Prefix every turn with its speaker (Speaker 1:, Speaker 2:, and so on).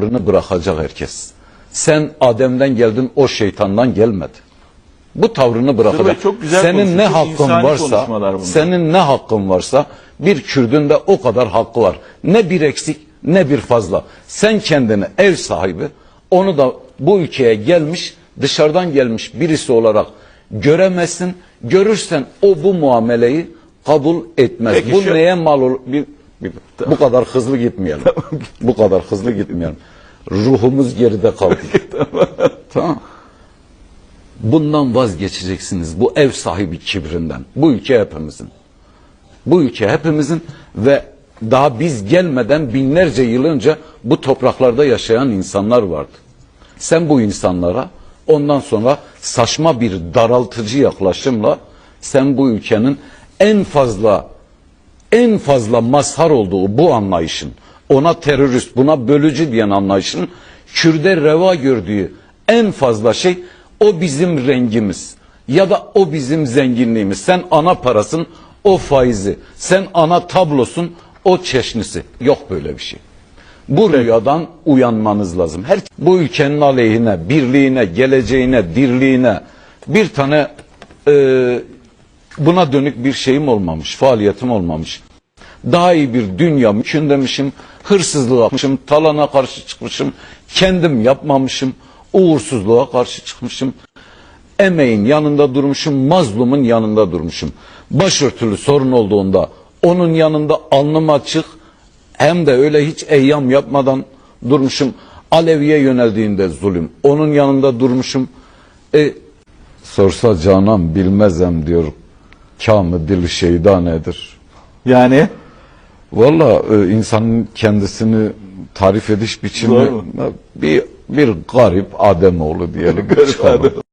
Speaker 1: tavrını bırakacak herkes. Sen Adem'den geldin, o şeytandan gelmedi. Bu tavrını bırakacak.
Speaker 2: Çok güzel
Speaker 1: senin ne hakkın varsa, senin ne hakkın varsa bir Kürdün de o kadar hakkı var. Ne bir eksik ne bir fazla. Sen kendini ev sahibi, onu da bu ülkeye gelmiş, dışarıdan gelmiş birisi olarak göremezsin. Görürsen o bu muameleyi kabul etmez.
Speaker 2: Peki
Speaker 1: bu
Speaker 2: şu-
Speaker 1: neye mal olur? Bir, bir- bu kadar hızlı gitmeyelim. bu kadar hızlı gitmeyelim. Ruhumuz geride kaldı. tamam. Bundan vazgeçeceksiniz. Bu ev sahibi kibrinden. Bu ülke hepimizin. Bu ülke hepimizin ve daha biz gelmeden binlerce yıl önce bu topraklarda yaşayan insanlar vardı. Sen bu insanlara ondan sonra saçma bir daraltıcı yaklaşımla sen bu ülkenin en fazla en fazla mazhar olduğu bu anlayışın, ona terörist, buna bölücü diyen anlayışın Kürde reva gördüğü en fazla şey o bizim rengimiz ya da o bizim zenginliğimiz. Sen ana parasın, o faizi. Sen ana tablosun, o çeşnisi. Yok böyle bir şey. Bu rüyadan uyanmanız lazım. Her bu ülkenin aleyhine, birliğine, geleceğine, dirliğine bir tane e, buna dönük bir şeyim olmamış, faaliyetim olmamış. Daha iyi bir dünya mümkün demişim, hırsızlığa yapmışım, talana karşı çıkmışım, kendim yapmamışım, uğursuzluğa karşı çıkmışım. Emeğin yanında durmuşum, mazlumun yanında durmuşum. Başörtülü sorun olduğunda onun yanında alnım açık, hem de öyle hiç eyyam yapmadan durmuşum. Aleviye yöneldiğinde zulüm. Onun yanında durmuşum. E, sorsa canan bilmezem diyor. Kamı dil şeydanedir.
Speaker 2: Yani
Speaker 1: Valla e, insanın kendisini tarif ediş biçimi
Speaker 2: Doğru
Speaker 1: bir bir garip Ademoğlu diyelim.
Speaker 2: Garip
Speaker 1: çıkalım.
Speaker 2: Adem.